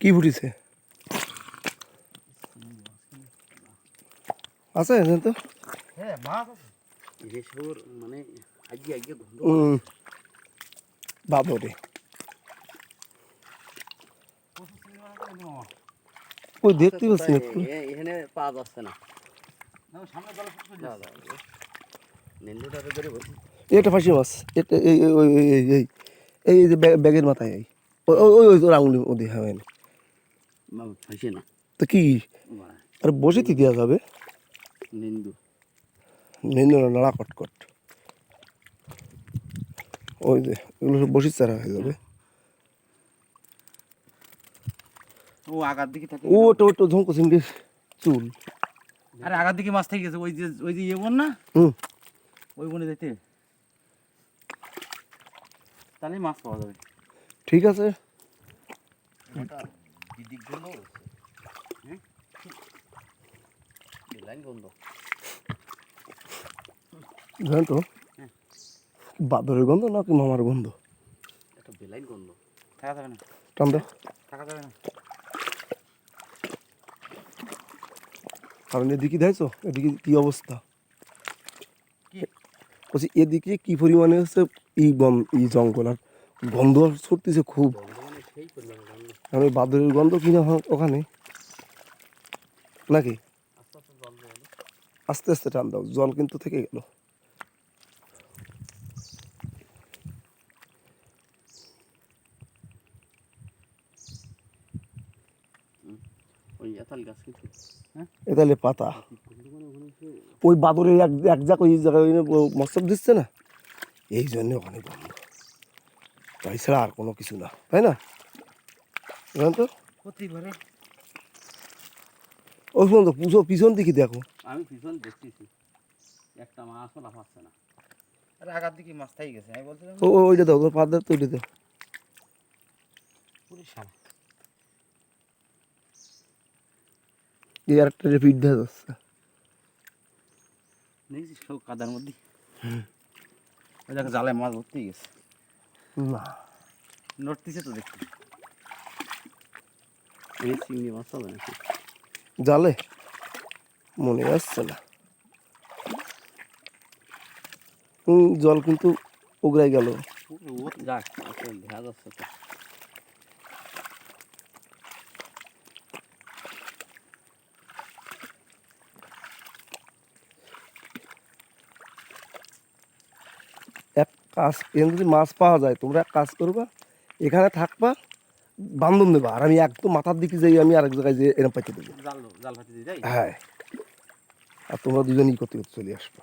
কি ফুটিছে? আছে তো। হ্যাঁ মানে বাবরে ওই দেখতে পাচ্ছি না এখানে পাওয়া যাচ্ছে না। ফাঁসি মাছ। এটা এই এই এই এই এই এই যে ব্যাগের মাথায় এই। ওই ওই ওই তোর আঙুলি ওদি হ্যাঁ। ফাঁসে না। তো কি? আর বসে কি দেওয়া যাবে? নিন্দু। নিন্দ নাড়া কটকট। ওই যে এগুলো সব বসির চারা হয়ে যাবে। ও আগার দিকে থাকে। ও ওটা ওটা ঝঙ্কো সিংড়ির চুল। আরে আগার দিকে মাছ থেকে গেছে। ওই যে ওই যে ইয়ে বোন না? হুম। ওই বনে যেতে তাহলে মাছ পাওয়া যাবে। ঠিক আছে। গন্ধ হচ্ছে হ্যাঁ লাইন গন্ধ জানেন তো বাদরের গন্ধ নাকি মামার গন্ধ? একটা বেলাইন গন্ধ। থাকা যাবে না। টান দাও থাকা যাবে না। কারণ এদিকে দেখছ এদিকে কি অবস্থা? বলছি এদিকে কি পরিমাণে হচ্ছে এই বন এই জঙ্গল আর গন্ধ ছড়তেছে খুব। মানে সেই পরিমাণে। গন্ধ কারণ ওই বাদরের গন্ধ কিনা ওখানে। নাকি? আস্তে আস্তে টান দাও জল কিন্তু থেকে গেল। ওই এতাল এতালে পাতা। ওই বাদরের এক এক জায়গা ওই জায়গায় মস্তব দিচ্ছে না? এই জন্য ওখানে গন্ধ। তাই ছাড়া আর কোনো কিছু না তাই না? জানেন তো হতেই পারে ওই পর্যন্ত পুজো পিছন দিকে দেখো। আমি ভীষণ দেখতেছি। একটা মাছও লাফাচ্ছে না। আরে আগার দিকে মাছ থেকে গেছে আমি বলছিলাম ও ও- ওইটা দাও তোর পাত দাও তো ওইটা দাও। পুরি শালা। এই আরেকটা রিপিট দেওয়া যাচ্ছে। দেখছিস সব কাদার মধ্যে? ওই দেখো জালে মাছ ভর্তি গেছে। না। নড়তিছে তো দেখছি। এই চিংড়ি মাছ হবে নাকি? জালে? মনে আসছে না। জল কিন্তু ওগড়াই গেল। যাক দেখা যাচ্ছে তো। এক কাজ এখানে যদি মাছ পাওয়া যায় তোমরা এক কাজ করবা এখানে থাকবা বান্ধব নেবা আর আমি একদম মাথার দিকে যাই আমি আরেক জায়গায় যে এরকম পাইতে দেবো। হ্যাঁ। আর তোমরা দুজনই করতে করতে চলে আসবা।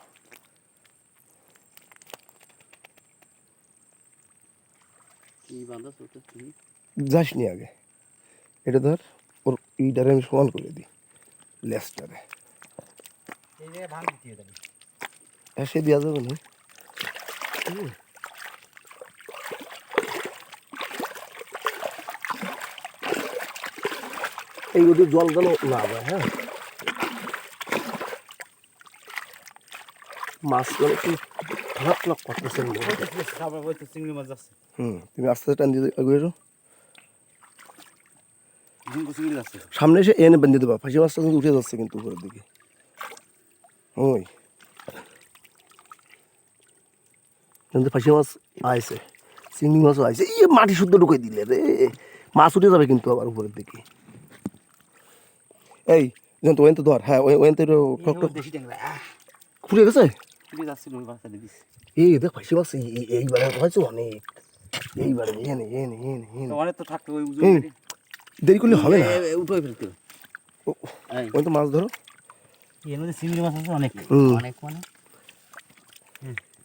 যাস নি আগে। এটা ধর ওর ইটারে আমি সমান করে দিই লেসটারে। হ্যাঁ সে দেওয়া যাবে না। এই ওদের জল যেন না যায় হ্যাঁ? মাছ যেন একটু ফ্লাক ফ্লাক করতেছে আবার ওই তো চিংড়ি মাছ যাচ্ছে হুম, তুমি আস্তে আস্তে টান দিয়ে সামনে এসে এনে বেঁধে দেবা, ফাঁসি মাছটা কিন্তু উঠে যাচ্ছে কিন্তু উপরের দিকে। ওই। কিন্তু ফাঁসি মাছ আইছে, চিংড়ি মাছও আইছে। ইয়ে মাটি শুদ্ধ ঢুকাই দিলে রে। মাছ উঠে যাবে কিন্তু আবার উপরের দিকে। এই জান তো ওয়েন তো ধর হ্যাঁ ওই ওয়েন তো টক ঠক দেশি ট্যাংরা খুলে গেছে চিংড়ি যাচ্ছিল ওই বাচ্চা দিয়ে এই দেখ এই- এই- এইবারে হয়েছে অনেক এইবারে এনে এনে এনে এনে অনেক তো থাকতো ওই উজু দেরি করলে হবে না উঠোই ফেলতে ও, ওই তো মাছ ধরো এর মধ্যে চিংড়ি মাছ আছে অনেক হুম অনেক মানে